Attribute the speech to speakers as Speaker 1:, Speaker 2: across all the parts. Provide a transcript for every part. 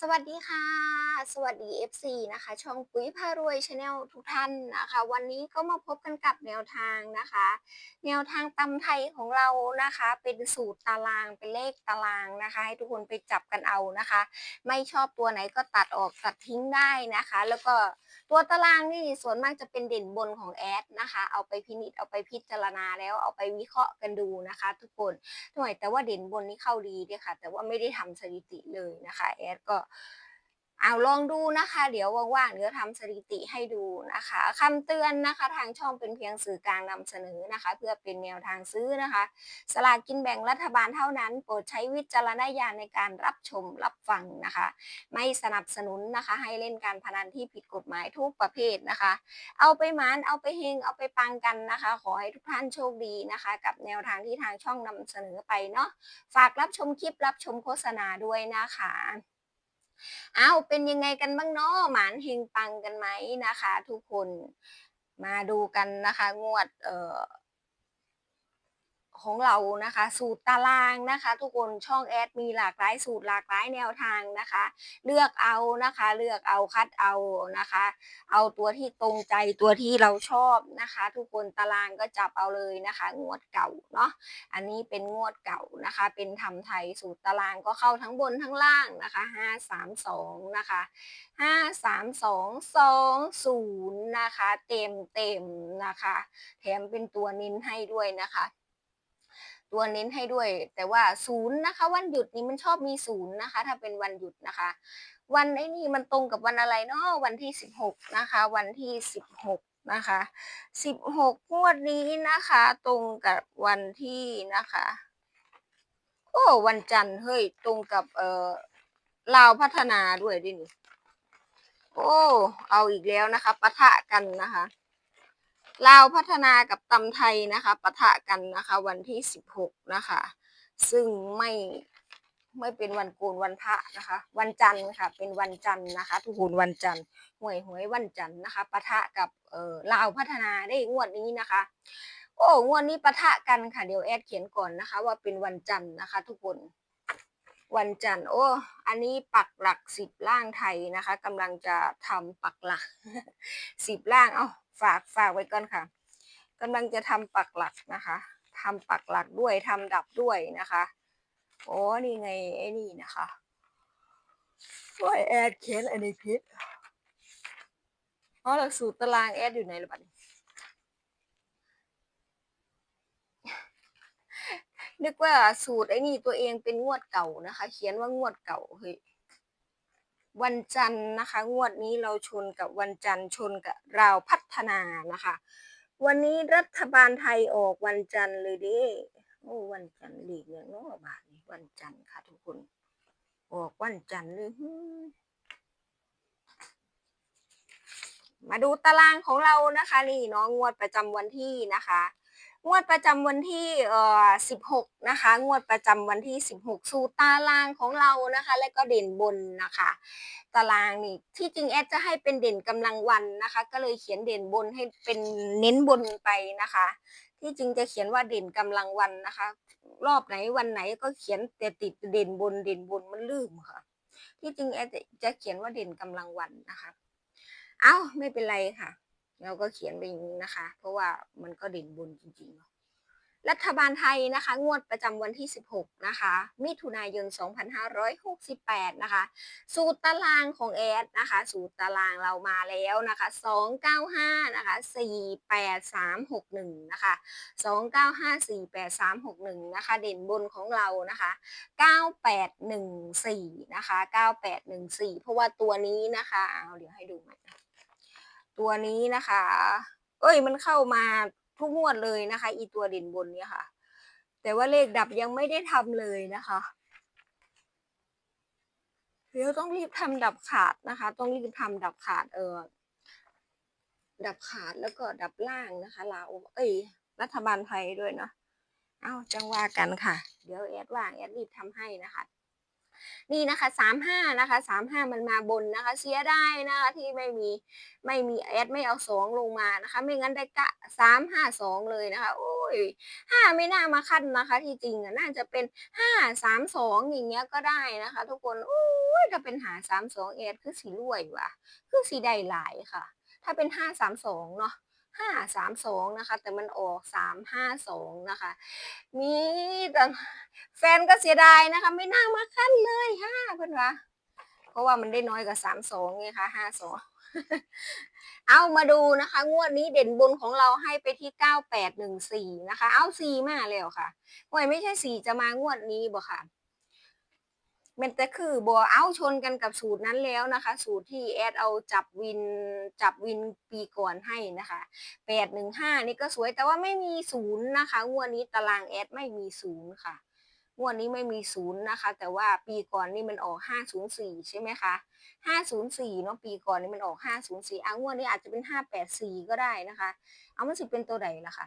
Speaker 1: สวัสดีค่ะ สวัสดี FC นะคะ ช่องปุ๋ยพารวยชาแนลทุกท่านนะคะ วันนี้ก็มาพบกันกับแนวทางนะคะ แนวทางตำไทยของเรานะคะ เป็นสูตรตารางเป็นเลขตารางนะคะ ให้ทุกคนไปจับกันเอานะคะ ไม่ชอบตัวไหนก็ตัดออกตัดทิ้งได้นะคะ แล้วก็ตัวตารางนี่ส่วนมากจะเป็นเด่นบนของแอดนะคะ เอาไปพินิจเอาไปพิจารณาแล้วเอาไปวิเคราะห์กันดูนะคะ ทุกคนหน่วยแต่ว่าเด่นบนนี่เข้าดีด้วยค่ะ แต่ว่าไม่ได้ทำสถิติเลยนะคะแอดก็เอาลองดูนะคะ เดี๋ยวว่างๆเดี๋ยวทำสถิติให้ดูนะคะคำเตือนนะคะ ทางช่องเป็นเพียงสื่อกลางนำเสนอนะคะ เพื่อเป็นแนวทางซื้อนะคะ สลากกินแบ่งรัฐบาลเท่านั้น โปรดใช้วิจารณญาณในการรับชมรับฟังนะคะ ไม่สนับสนุนนะคะ ให้เล่นการพนันที่ผิดกฎหมายทุกประเภทนะคะ เอาไปหมานเอาไปเฮงเอาไปปังกันนะคะ ขอให้ทุกท่านโชคดีนะคะ กับแนวทางที่ทางช่องนำเสนอไปเนาะฝากรับชมคลิปรับชมโฆษณาด้วยนะคะ เอาเป็นยังไงกันบ้างเนาะหมานเฮงปังกันไหมนะคะ ทุกคนมาดูกันนะคะ งวดเอ่อ ของเรานะคะ สูตรตารางนะคะ ทุกคนช่องแอดมีหลากหลายสูตรหลากหลายแนวทางนะคะ เลือกเอานะคะ เลือกเอาคัดเอานะคะ เอาตัวที่ตรงใจตัวที่เราชอบนะคะ ทุกคนตารางก็จับเอาเลยนะคะ งวดเก่าเนาะอันนี้เป็นงวดเก่านะคะ เป็นทำไทยสูตรตารางก็เข้าทั้งบนทั้งล่างนะคะห้าสามสองนะคะห้าสามสองสองศูนย์นะคะ เต็มเต็มนะคะ แถมเป็นตัวนินให้ด้วยนะคะ ตัวเน้นให้ด้วย แต่ว่าศูนย์นะคะ วันหยุดนี้มันชอบมีศูนย์นะคะ ถ้าเป็นวันหยุดนะคะ วันไอ้นี่มันตรงกับวันอะไรเนาะวันที่สิบหกนะคะ วันที่สิบหกนะคะสิบหกงวดนี้นะคะ ตรงกับวันที่นะคะโอ้วันจันทร์เฮ้ยตรงกับเอ่อลาวพัฒนาด้วยดินี่โอ้ เอาอีกแล้วนะคะปะทะกันนะคะ ลาวพัฒนากับตำไทยนะคะปะทะกันนะคะ วันที่สิบหกนะคะ ซึ่งไม่ไม่เป็นวันโกนวันพระนะคะ วันจันทร์ค่ะ เป็นวันจันทร์นะคะ ทุกคนวันจันทร์หวยหวยวันจันทร์นะคะปะทะกับเอ่อลาวพัฒนาได้งวดนี้นะคะ โอ้งวดนี้ปะทะกันค่ะเดี๋ยวแอดเขียนก่อนนะคะ ว่าเป็นวันจันทร์นะคะ ทุกคน วันจันทร์โอ้อันนี้ปักหลักสิบล่างไทยนะคะกำลังจะทำปักหลักสิบล่างเอา ฝากฝากไว้ก่อนค่ะกำลังจะทำปักหลักนะคะทำปักหลักด้วยทำดับด้วยนะคะโอ้นี่ไงไอ้นี่นะคะโอ้ยแอดเขียนอันนี้พิษอ๋อหลักสูตรตารางแอดอยู่ไหนล่ะบัดนึกว่าสูตรไอ้นี่ตัวเองเป็นงวดเก่านะคะ เขียนว่างวดเก่าเฮ้ย วันจันทร์นะคะ งวดนี้เราชนกับวันจันทร์ชนกับราวพัฒนานะคะ วันนี้รัฐบาลไทยออกวันจันทร์เลยดิโอ้วันจันทร์หลีกเนี่ยเนาะบาทนี้วันจันทร์ค่ะทุกคน ออกวันจันทร์เลยมาดูตารางของเรานะคะ นี่เนาะงวดประจำวันที่นะคะ งวดประจำวันที่เอ่อ16 นะคะ งวดประจำวันที่ 16 สูตรตารางของเรานะคะ และก็เด่นบนนะคะ ตารางนี่ที่จริงแอดจะให้เป็นเด่นกำลังวันนะคะ ก็เลยเขียนเด่นบนให้เป็นเน้นบนไปนะคะ ที่จริงจะเขียนว่าเด่นกำลังวันนะคะ รอบไหนวันไหนก็เขียนแต่ติดเด่นบนเด่นบนมันลืมค่ะ ที่จริงแอดจะเขียนว่าเด่นกำลังวันนะคะ เอ้าไม่เป็นไรค่ะ เราก็เขียนไปอย่างนี้นะคะ เพราะว่ามันก็เด่นบนจริงๆเนาะรัฐบาลไทยนะคะ งวดประจำวันที่ 16 นะคะ มิถุนายน 2568 นะคะ สูตรตารางของแอดนะคะ สูตรตารางเรามาแล้วนะคะ 295 นะคะ 48361 นะคะ 295 48361 นะคะ เด่นบนของเรานะคะ 9814 นะคะ 9814 เพราะว่าตัวนี้นะคะ เอาเดี๋ยวให้ดูใหม่ ตัวนี้นะคะ เอ้ยมันเข้ามาทุกงวดเลยนะคะ อีตัวเด่นบนเนี่ยค่ะ แต่ว่าเลขดับยังไม่ได้ทำเลยนะคะเดี๋ยวต้องรีบทำดับขาดนะคะ ต้องรีบทำดับขาดเออดับขาดแล้วก็ดับล่างนะคะลาวเอ้ยรัฐบาลไทยด้วยเนาะเอ้าจังว่ากันค่ะ เดี๋ยวแอดว่างแอดรีบทำให้นะคะ นี่นะคะสามห้านะคะสามห้ามันมาบนนะคะ เสียได้นะคะที่ไม่มีไม่มีแอดไม่เอาสองลงมานะคะ ไม่งั้นได้กะสามห้าสองเลยนะคะโอ้ยห้าไม่น่ามาขั้นนะคะ ที่จริงอะน่าจะเป็นห้าสามสองอย่างเงี้ยก็ได้นะคะ ทุกคนโอ้ยถ้าเป็นหาสามสองแอดคือสีรวยว่ะ คือสีได้หลายค่ะ ถ้าเป็นห้าสามสองเนาะ ห้าสามสองนะคะ แต่มันออกสามห้าสองนะคะ มีแต่แฟนก็เสียดายนะคะ ไม่น่ามาขั้นเลยห้าเพื่อนวะเพราะว่ามันได้น้อยกว่าสามสองไงคะห้าสองเอามาดูนะคะ งวดนี้เด่นบนของเราให้ไปที่เก้าแปดหนึ่งสี่นะคะ เอาสี่มาแล้วค่ะหวยไม่ใช่สี่จะมางวดนี้บ่ค่ะ มันแต่คือบัวเอาชนกันกับสูตรนั้นแล้วนะคะ สูตรที่แอดเอาจับวินจับวินปีก่อนให้นะคะแปดหนึ่งห้านี่ก็สวยแต่ว่าไม่มีศูนย์นะคะงวดนี้ตารางแอดไม่มีศูนย์ค่ะงวดนี้ไม่มีศูนย์นะคะ แต่ว่าปีก่อนนี่มันออกห้าศูนย์สี่ใช่ไหมคะห้าศูนย์สี่เนาะปีก่อนนี่มันออกห้าศูนย์สี่อะงวดนี้อาจจะเป็นห้าแปดสี่ก็ได้นะคะ เอามันสิเป็นตัวใดล่ะคะ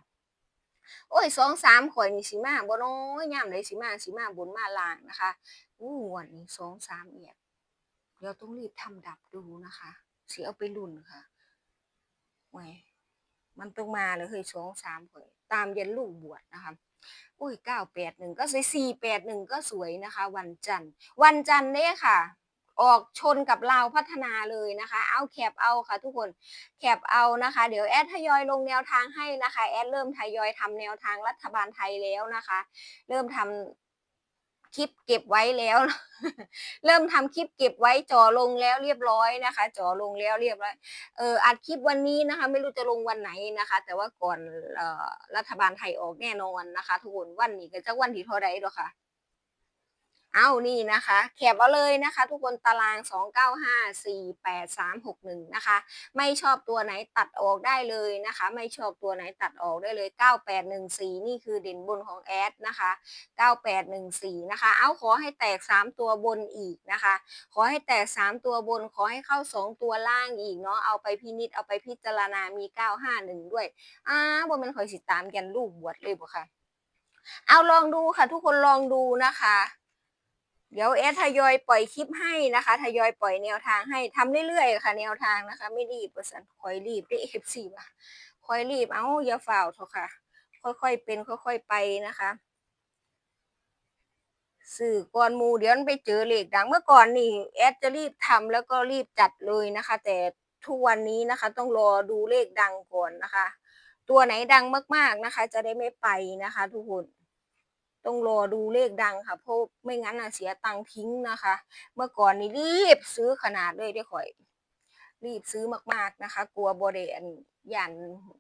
Speaker 1: โอ้ยสองสามข่อยนี่สิมาบน้อยย่ำเลยสิมาสิมาบนมาลางนะคะ อู้วันนี้สองสามเอียดเดี๋ยวต้องรีบทำดับดูนะคะสิเอาไปลุ่นค่ะไว้มันต้องมาเลยเฮ้ยสองสามข่อยตามยันลูกบวชนะคะโอ้ยเก้าแปดหนึ่งก็สวยสี่แปดหนึ่งก็สวยนะคะ วันจันทร์ วันจันทร์เนี่ยค่ะ ออกชนกับเราพัฒนาเลยนะคะ เอาแคปเอาค่ะ ทุกคนแคปเอานะคะ เดี๋ยวแอดทยอยลงแนวทางให้นะคะ แอดเริ่มทยอยทำแนวทางรัฐบาลไทยแล้วนะคะ เริ่มทำ คลิปเก็บไว้แล้ว เริ่มทำคลิปเก็บไว้จ่อลงแล้วเรียบร้อยนะคะจ่อลงแล้วเรียบร้อยเอออัดคลิปวันนี้นะคะ ไม่รู้จะลงวันไหนนะคะ แต่ว่าก่อนเอ่อรัฐบาลไทยออกแน่นอนนะคะ ทุกคนวันนี้ก็จะวันที่เท่าไรหรอค่ะ เอานี่นะคะแคบเอาเลยนะคะ ทุกคนตาราง 2 9 5 4 8 3 6 1 นะคะ ไม่ชอบตัวไหนตัดออกได้เลยนะคะ ไม่ชอบตัวไหนตัดออกได้เลย 9814 นี่คือเด่นบนของแอดนะคะ 9814 นะคะ เอาขอให้แตก 3 ตัวบนอีกนะคะ ขอให้แตก 3 ตัวบนขอให้เข้า 2 ตัวล่างอีกเนาะเอาไปพินิจเอาไปพิจารณามี 951 ด้วยอ้าวบนเป็นคอยสิตามกันลูกบวชเลยบ่ค่ะเอาลองดูค่ะ ทุกคนลองดูนะคะ เดี๋ยวแอดทยอยปล่อยคลิปให้นะคะทยอยปล่อยแนวทางให้ทำเรื่อยๆค่ะ แนวทางนะคะ ไม่รีบประสันคอยรีบได้เอฟซีว่ะคอยรีบเอาอย่าฝ่าวเถอะค่ะ ค่อยๆเป็นค่อยๆไปนะคะสื่อก่อนมูเดี๋ยวนไปเจอเหล็กดังเมื่อก่อนนี่แอดจะรีบทำแล้วก็รีบจัดเลยนะคะ แต่ทุกวันนี้นะคะ ต้องรอดูเลขดังก่อนนะคะ ตัวไหนดังมากๆนะคะ จะได้ไม่ไปนะคะ ทุกคน ต้องรอดูเลขดังค่ะ เพราะไม่งั้นน่ะเสียตังค์ทิ้งนะคะ เมื่อก่อนนี่รีบซื้อขนาดเลยได้ข่อย รีบซื้อมากๆนะคะ กลัวบริเอันยัน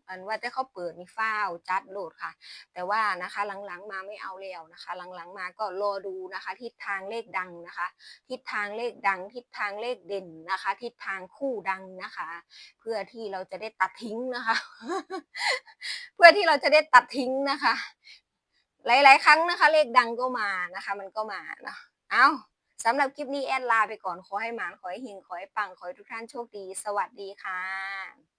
Speaker 1: อันว่าจะเขาเปิดนี่ฟ้าวจัดโหลดค่ะ แต่ว่านะคะหลังๆมาไม่เอาแล้วนะคะ หลังๆมาก็รอดูนะคะ ทิศทางเลขดังนะคะ ทิศทางเลขดัง ทิศทางเลขเด่นนะคะ ทิศทางคู่ดังนะคะ เพื่อที่เราจะได้ตัดทิ้งนะคะ เพื่อที่เราจะได้ตัดทิ้งนะคะ หลาย ๆ ครั้งนะคะ เลขดังก็มานะคะ มันก็มาเนาะเอาสำหรับคลิปนี้แอดลาไปก่อนขอให้หมานขอให้หิงขอให้ปังขอให้ทุกท่านโชคดี สวัสดีค่ะ